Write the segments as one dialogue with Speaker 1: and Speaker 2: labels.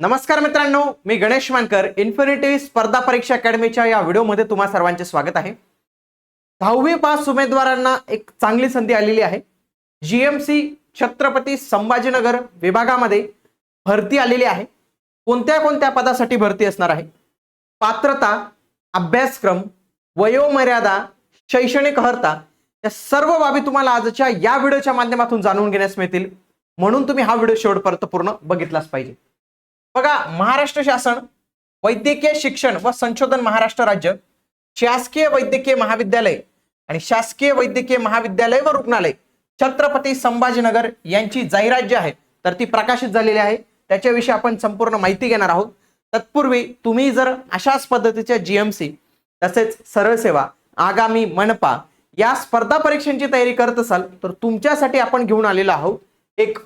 Speaker 1: नमस्कार मित्रांनो मी गणेश मानकर इन्फिनिटी स्पर्धा परीक्षा अकॅडमीच्या या व्हिडिओमध्ये तुम्हा सर्वांचे स्वागत आहे. दहावी पास उमेदवारांना एक चांगली संधी आलेली आहे. G M C Chhatrapati Sambhajinagar विभागामध्ये भरती आलेली आहे. कोणत्या कोणत्या पदासाठी भरती असणार आहे? पात्रता अभ्यासक्रम वयोमर्यादा शैक्षणिक अर्हता या सर्व बाबी तुम्हाला आजच्या या व्हिडिओच्या माध्यमातून जाणून घेण्यास मिळतील. म्हणून तुम्ही हा व्हिडिओ शेवटपर्यंत पूर्ण बघितलाच पाहिजे. बघा महाराष्ट्र शासन वैद्यकीय शिक्षण व संशोधन महाराष्ट्र राज्य शासकीय वैद्यकीय महाविद्यालय आणि शासकीय वैद्यकीय महाविद्यालय व रुग्णालय छत्रपती संभाजीनगर यांची जाहिरात जी आहे. तर ती प्रकाशित झालेली आहे. त्याच्याविषयी आपण संपूर्ण माहिती घेणार आहोत. तत्पूर्वी तुम्ही जर अशाच पद्धतीच्या जीएमसी तसेच सरळ सेवा आगामी मनपा या स्पर्धा परीक्षांची तयारी करत असाल तर तुमच्यासाठी आपण घेऊन आलेलो आहोत एक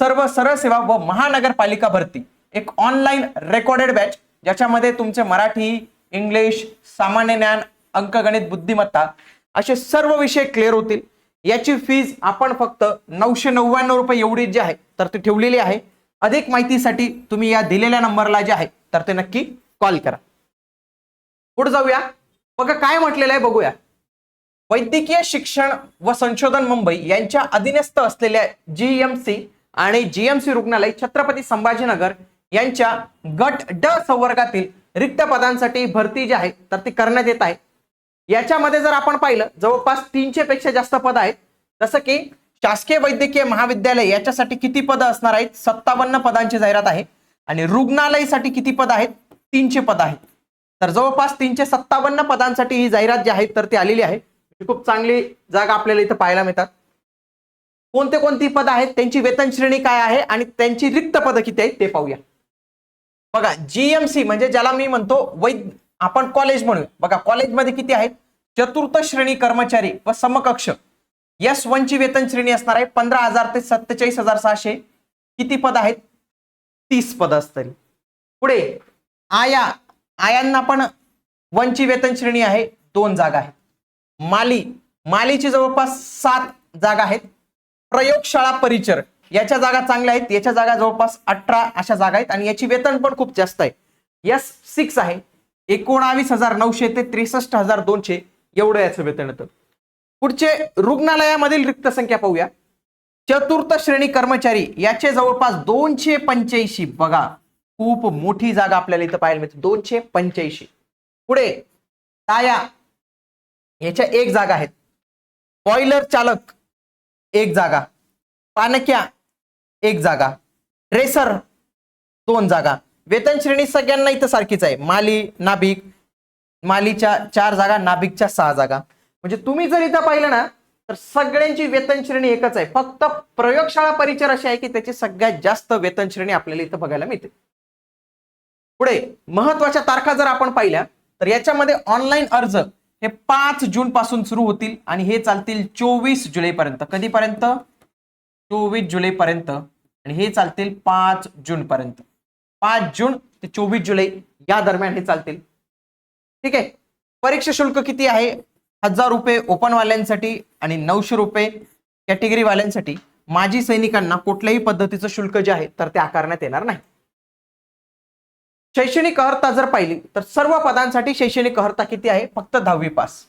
Speaker 1: सर्व सरळ सेवा व महानगरपालिका भरती. एक ऑनलाईन रेकॉर्डेड बॅच ज्याच्यामध्ये तुमचे मराठी इंग्लिश सामान्य ज्ञान अंकगणित बुद्धिमत्ता असे सर्व विषय क्लिअर होतील. याची फीज आपण फक्त नऊशे नव्याण्णव रुपये एवढी जी आहे तर ती ठेवलेली आहे. अधिक माहितीसाठी तुम्ही या दिलेल्या नंबरला जे आहे तर ते नक्की कॉल करा. पुढे जाऊया. बघा काय म्हटलेलं आहे बघूया. वैद्यकीय शिक्षण व संशोधन मुंबई यांच्या अधीनस्थ असलेल्या जीएमसी आणि जीएमसी रुग्णालय छत्रपती संभाजीनगर यांच्या गट ड संवर्गातील रिक्त पदांसाठी भरती जी आहे तर ती करण्यात येत आहे. याच्यामध्ये जर आपण पाहिलं जवळपास तीनशे पेक्षा जास्त पद आहेत. जसं की शासकीय वैद्यकीय महाविद्यालय याच्यासाठी किती पद असणार आहेत? सत्तावन्न पदांची जाहिरात आहे. आणि रुग्णालयासाठी किती पद आहेत? तीनशे पद आहेत. तर जवळपास तीनशे सत्तावन्न पदांसाठी ही जाहिरात जी आहे तर ती आलेली आहे. ही खूप चांगली जागा आपल्याला इथं पाहायला मिळतात. कोणते कोणती पद आहेत? त्यांची वेतन श्रेणी काय आहे? आणि त्यांची रिक्त पदं किती आहेत? ते पाहूया. बघा जीएमसी म्हणजे ज्याला मी म्हणतो वैद आपण कॉलेज म्हणूया बघा कॉलेजमध्ये किती आहेत? चतुर्थ श्रेणी कर्मचारी व समकक्ष. यस वनची वेतन श्रेणी असणार आहे पंधरा हजार ते सत्तेचाळीस हजार सहाशे. किती पद आहेत? तीस पद असतील. पुढे आया आयांना पण वनची वेतन श्रेणी आहे दोन जागा आहेत. माली मालीची जवळपास सात जागा आहेत. प्रयोगशाळा परिचर. याच्या जागा चांगल्या आहेत याच्या जागा जवळपास अठरा अशा जागा आहेत आणि याची वेतन पण खूप जास्त आहे. यस सिक्स आहे. एकोणावीस हजार नऊशे ते त्रेसष्ट हजार दोनशे एवढं याचं वेतन येतं. पुढचे रुग्णालयामधील रिक्त संख्या पाहूया. चतुर्थ श्रेणी कर्मचारी याचे जवळपास दोनशे पंच्याऐंशी. बघा खूप मोठी जागा आपल्याला इथं पाहायला मिळते. दोनशे पंच्याऐंशी. पुढे ताया याच्या एक जागा आहेत. बॉयलर चालक एक जागा. पानक्या एक जागा. रेसर दोन जागा. वेतन श्रेणी सगळ्यांना इथं सारखीच आहे. माली नाभिक मालीच्या चार जागा नाभिकच्या सहा जागा. म्हणजे तुम्ही जर इथं पाहिलं ना तर सगळ्यांची वेतन श्रेणी एकच आहे. फक्त प्रयोगशाळा परिचर अशी आहे की त्याची सगळ्यात जास्त वेतन श्रेणी आपल्याला इथं बघायला मिळते. पुढे महत्त्वाच्या तारखा जर आपण पाहिल्या तर याच्यामध्ये ऑनलाईन अर्ज हे पाच जून पासून सुरू होतील आणि हे चालतील चोवीस जुलैपर्यंत. कधीपर्यंत? चोवीस जुलैपर्यंत आणि हे चालतील पाच जून पर्यंत पाच जून ते चोवीस जुलै या दरम्यान हे चालतील. ठीक आहे? परीक्षा शुल्क किती आहे? हजार रुपये ओपन वाल्यांसाठी आणि नऊशे रुपये कॅटेगरी वाल्यांसाठी माजी सैनिकांना कुठल्याही पद्धतीचं शुल्क जे आहे तर ते आकारण्यात येणार नाही. शैक्षणिक अर्हता जर पाहिली तर सर्व पदांसाठी शैक्षणिक अर्हता किती आहे? फक्त दहावी पास.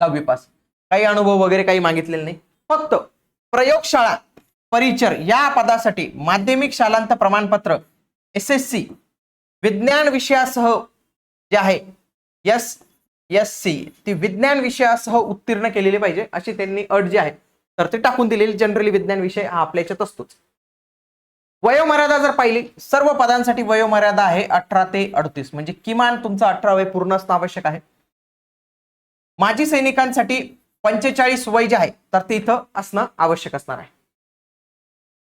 Speaker 1: दहावी पास. काही अनुभव वगैरे काही मागितलेले नाही. फक्त प्रयोगशाळा परिचर या पदासाठी माध्यमिक शालांत प्रमाणपत्र एस एस सी विज्ञान विषयासह जे आहे एस एस सी ती विज्ञान विषयासह उत्तीर्ण केलेली पाहिजे अशी त्यांनी अट जी आहे तर ते टाकून दिलेली. जनरली विज्ञान विषय हा आपल्या याच्यात असतोच. वयोमर्यादा जर पाहिली सर्व पदांसाठी वयोमर्यादा आहे अठरा ते अडतीस. म्हणजे किमान तुमचं अठरा वय पूर्ण असणं आवश्यक आहे. माजी सैनिकांसाठी पंचेचाळीस वय जे आहे तर ते इथं असणं आवश्यक असणार आहे.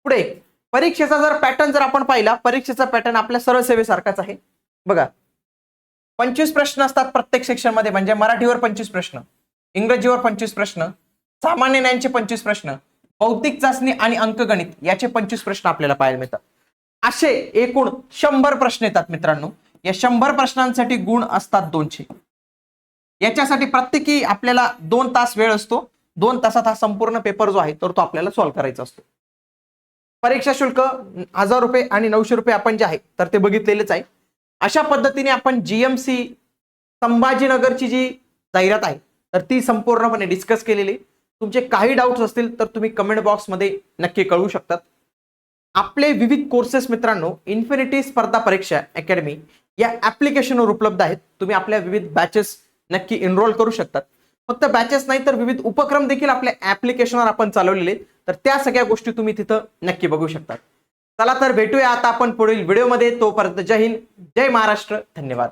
Speaker 1: पुढे परीक्षेचा जर पॅटर्न जर आपण पाहिला परीक्षेचा पॅटर्न आपल्या सरळ सेवेसारखाच आहे. बघा पंचवीस प्रश्न असतात प्रत्येक सेक्शनमध्ये म्हणजे मराठीवर पंचवीस प्रश्न इंग्रजीवर पंचवीस प्रश्न सामान्य ज्ञानचे पंचवीस प्रश्न भौतिक चाचणी आणि अंकगणित याचे पंचवीस प्रश्न आपल्याला पाहायला मिळतात. असे एकूण शंभर प्रश्न येतात मित्रांनो. या शंभर प्रश्नांसाठी गुण असतात दोनशे. याच्यासाठी प्रत्येकी आपल्याला दोन तास वेळ असतो. दोन तासात हा संपूर्ण पेपर जो आहे तर तो आपल्याला सॉल्व्ह करायचा असतो. परीक्षा शुल्क हजार रुपये आणि नऊशे रुपये आपण जे आहे तर ते बघितलेलेच आहे. अशा पद्धतीने आपण जीएमसी संभाजीनगरची जी जाहिरात आहे तर ती संपूर्णपणे डिस्कस केलेली. तुमचे काही डाऊट्स असतील तर तुम्ही कमेंट बॉक्समध्ये नक्की कळवू शकतात. आपले विविध कोर्सेस मित्रांनो इन्फिनिटी स्पर्धा परीक्षा अकॅडमी या ऍप्लिकेशनवर उपलब्ध आहेत. तुम्ही आपल्या विविध बॅचेस नक्की एनरोल करू शकतात. फक्त बॅचेस नाही तर विविध उपक्रम देखील आपल्या ऍप्लिकेशनवर आपण चालवलेले तर त्या सगळ्या गोष्टी तुम्ही तिथं नक्की बघू शकतात. चला तर भेटूया आता आपण पुढील व्हिडिओमध्ये तोपर्यंत जय हिंद जय महाराष्ट्र. धन्यवाद.